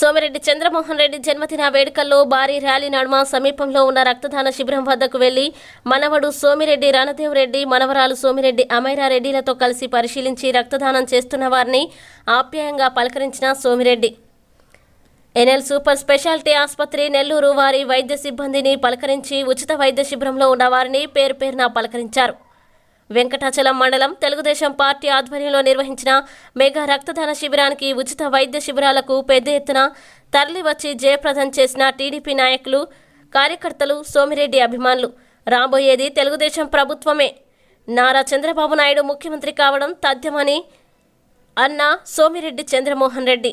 సోమిరెడ్డి చంద్రమోహన్ రెడ్డి జన్మదిన వేడుకల్లో భారీ ర్యాలీ నడుమ సమీపంలో ఉన్న రక్తదాన శిబిరం వద్దకు వెళ్ళి మనవడు సోమిరెడ్డి రణదేవరెడ్డి మనవరాలు సోమిరెడ్డి అమైరా రెడ్డిలతో కలిసి పరిశీలించి రక్తదానం చేస్తున్న వారిని ఆప్యాయంగా పలకరించిన సోమిరెడ్డి. ఎన్ఎల్ సూపర్ స్పెషాలిటీ ఆసుపత్రి నెల్లూరు వారి వైద్య సిబ్బందిని పలకరించి ఉచిత వైద్య శిబిరంలో ఉన్న వారిని పేరు పేరున పలకరించారు. వెంకటాచలం మండలం తెలుగుదేశం పార్టీ ఆధ్వర్యంలో నిర్వహించిన మెగా రక్తదాన శిబిరానికి ఉచిత వైద్య శిబిరాలకు పెద్ద ఎత్తున తరలివచ్చి జయప్రదం చేసిన టీడీపీ నాయకులు కార్యకర్తలు సోమిరెడ్డి అభిమానులు. రాబోయేది తెలుగుదేశం ప్రభుత్వమే. నారా చంద్రబాబు నాయుడు ముఖ్యమంత్రి కావడం తథ్యమని అన్న సోమిరెడ్డి చంద్రమోహన్ రెడ్డి.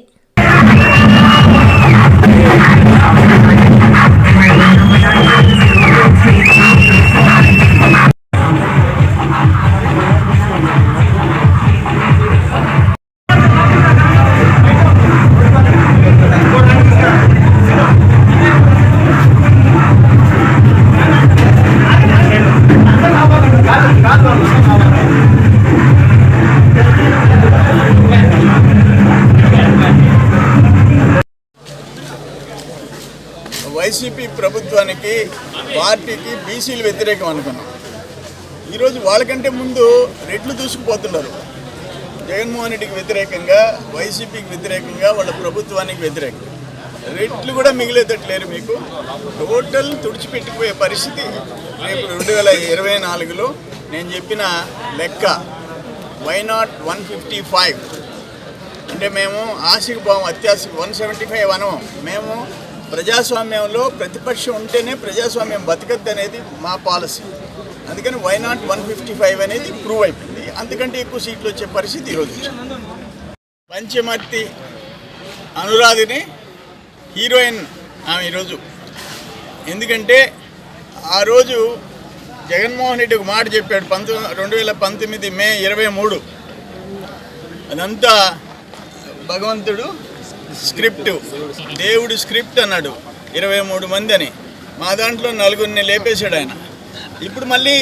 వైసీపీ ప్రభుత్వానికి పార్టీకి బీసీలు వ్యతిరేకం అనుకున్నాం. ఈరోజు వాళ్ళకంటే ముందు రెడ్లు దూసుకుపోతున్నారు. జగన్మోహన్ రెడ్డికి వ్యతిరేకంగా వైసీపీకి వ్యతిరేకంగా వాళ్ళ ప్రభుత్వానికి వ్యతిరేకంగా. రెట్లు కూడా మిగిలేదట్లేరు మీకు. టోటల్ తుడిచిపెట్టిపోయే పరిస్థితి రేపు రెండు వేల ఇరవై నాలుగులో నేను చెప్పిన లెక్క why not one fifty five అంటే మేము ఆశకు పోవం అత్యాశకు వన్ సెవెంటీ ఫైవ్ అనము. మేము ప్రజాస్వామ్యంలో ప్రతిపక్షం ఉంటేనే ప్రజాస్వామ్యం బతకద్దు అనేది మా పాలసీ. అందుకని why not one fifty five అనేది ప్రూవ్ అయిపోయింది. అందుకంటే ఎక్కువ సీట్లు వచ్చే పరిస్థితి ఈరోజు పంచమర్తి అనురాధిని హీరోయిన్ ఆమె ఈరోజు. ఎందుకంటే ఆ రోజు జగన్మోహన్ రెడ్డి ఒక మాట చెప్పాడు పంతొమ్మిది రెండు వేల పంతొమ్మిది మే ఇరవై మూడు. అదంతా భగవంతుడు స్క్రిప్ట్ దేవుడు స్క్రిప్ట్ అన్నాడు ఇరవై మూడు మంది అని. మా దాంట్లో నలుగురిని లేపేశాడు ఆయన. ఇప్పుడు మళ్ళీ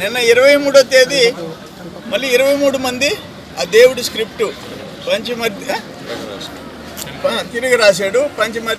నిన్న ఇరవై మూడో తేదీ మళ్ళీ ఇరవై మూడు మంది ఆ దేవుడి స్క్రిప్ట్ పంచమర్తి తిరిగి రాశాడు పంచమర్తి